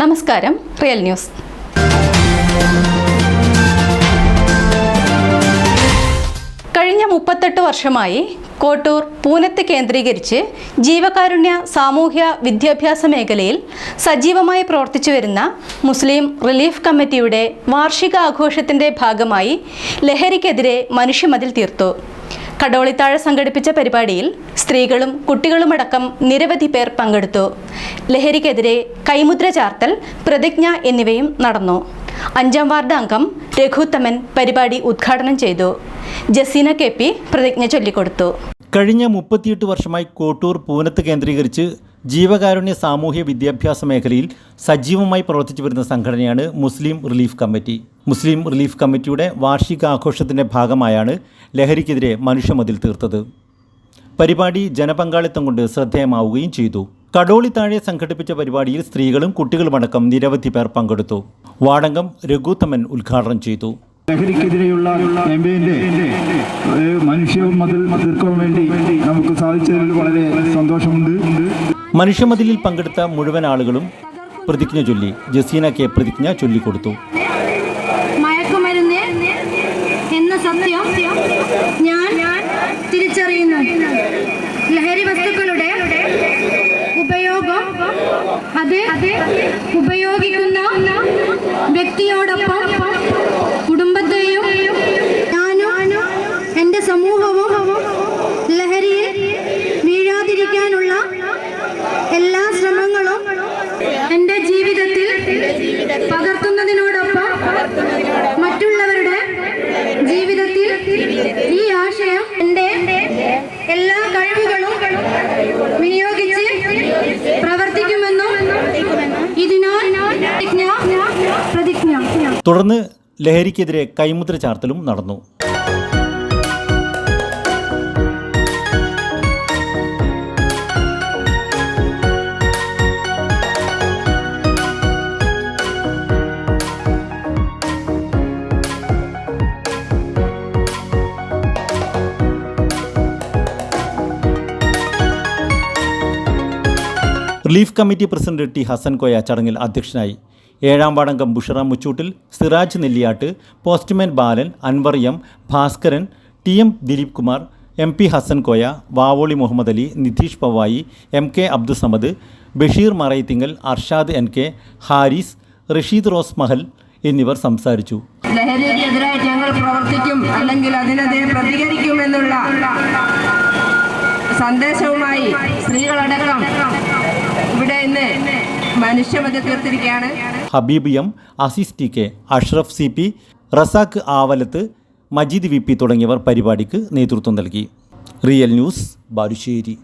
നമസ്കാരം real news. കഴിഞ്ഞ മുപ്പത്തെട്ട് വർഷമായി കോട്ടൂർ പൂനത്ത് കേന്ദ്രീകരിച്ച് ജീവകാരുണ്യ സാമൂഹ്യ വിദ്യാഭ്യാസ മേഖലയിൽ സജീവമായി പ്രവർത്തിച്ചു വരുന്ന മുസ്ലിം റിലീഫ് കമ്മിറ്റിയുടെ വാർഷിക ആഘോഷത്തിന്റെ ഭാഗമായി ലഹരിക്കെതിരെ മനുഷ്യമതിൽ തീർത്തു. കടോളിത്താഴ സംഘടിപ്പിച്ച പരിപാടിയിൽ സ്ത്രീകളും കുട്ടികളുമടക്കം നിരവധി പേർ പങ്കെടുത്തു. ലഹരിക്കെതിരെ കൈമുദ്ര ചാർത്തൽ പ്രതിജ്ഞ എന്നിവയും നടന്നു. അഞ്ചാം വാർഡ് അംഗം രഘുത്തമൻ പരിപാടി ഉദ്ഘാടനം ചെയ്തു. ജസീന കെ പി പ്രതിജ്ഞ ചൊല്ലിക്കൊടുത്തു. കഴിഞ്ഞ മുപ്പത്തിയെട്ട് വർഷമായി കോട്ടൂർ പൂനത്ത് കേന്ദ്രീകരിച്ച് ജീവകാരുണ്യ സാമൂഹ്യ വിദ്യാഭ്യാസ മേഖലയിൽ സജീവമായി പ്രവർത്തിച്ചു വരുന്ന സംഘടനയാണ് Muslim relief committee. Muslim relief കമ്മിറ്റിയുടെ വാർഷികാഘോഷത്തിന്റെ ഭാഗമായാണ് ലഹരിക്കെതിരെ മനുഷ്യമതിൽ തീർത്തത്. പരിപാടി ജനപങ്കാളിത്തം കൊണ്ട് ശ്രദ്ധേയമാവുകയും ചെയ്തു. കടോളി താഴെ സംഘടിപ്പിച്ച പരിപാടിയിൽ സ്ത്രീകളും കുട്ടികളുമടക്കം നിരവധി പേർ പങ്കെടുത്തു. വാടങ്കം രഘുത്തമൻ ഉദ്ഘാടനം ചെയ്തു. ലഹരിക്കെതിരെയുള്ള മനുഷ്യമതിൽ തീർക്കാൻ വേണ്ടി നമുക്ക് സാധിച്ചതിൽ വളരെ സന്തോഷമുണ്ട്. മനുഷ്യമതിലിൽ പങ്കെടുത്ത മുഴുവൻ ആളുകളും പ്രതിജ്ഞ ചൊല്ലി. ജസീന കെ പ്രതിജ്ഞ ചൊല്ലിക്കൊടുത്തു. തിരിച്ചറിയുന്നു ലഹരി വസ്തുക്കളുടെ ഉപയോഗം അത് ഉപയോഗിക്കുന്ന വ്യക്തിയോടൊപ്പം തുടർന്ന് ലഹരിക്കെതിരെ കൈമുദ്ര ചാർത്തലും നടന്നു. Relief committee president T Hasan Koya ചടങ്ങിൽ അധ്യക്ഷനായി ഏഴാം വാർഡംഗം Bushara Muchoottil Siraj Nelliyattu postman Balan Anvar M Bhaskaran T M Dileep Kumar M P Hasan Koya Vavoli Muhammad Ali Nitheesh Pavayi M K Abdussamad Basheer Maraithingal Arshad N K Haris Rasheed Rose Mahal എന്നിവർ സംസാരിച്ചു. ഞങ്ങൾ പ്രവർത്തിക്കും അല്ലെങ്കിൽ അതിനെതിരെ പ്രതികരിക്കുമെന്നുള്ള സന്ദേശവുമായി സ്ത്രീകളടക്കം മനുഷ്യബന്ധ തീർത്തിരിക്കുകയാണ്. Habeeb M Azeez T K Ashraf C P Razak Avalath Majeed V P തുടങ്ങിയവർ പരിപാടിക്ക് നേതൃത്വം നൽകി. Real news Balussery.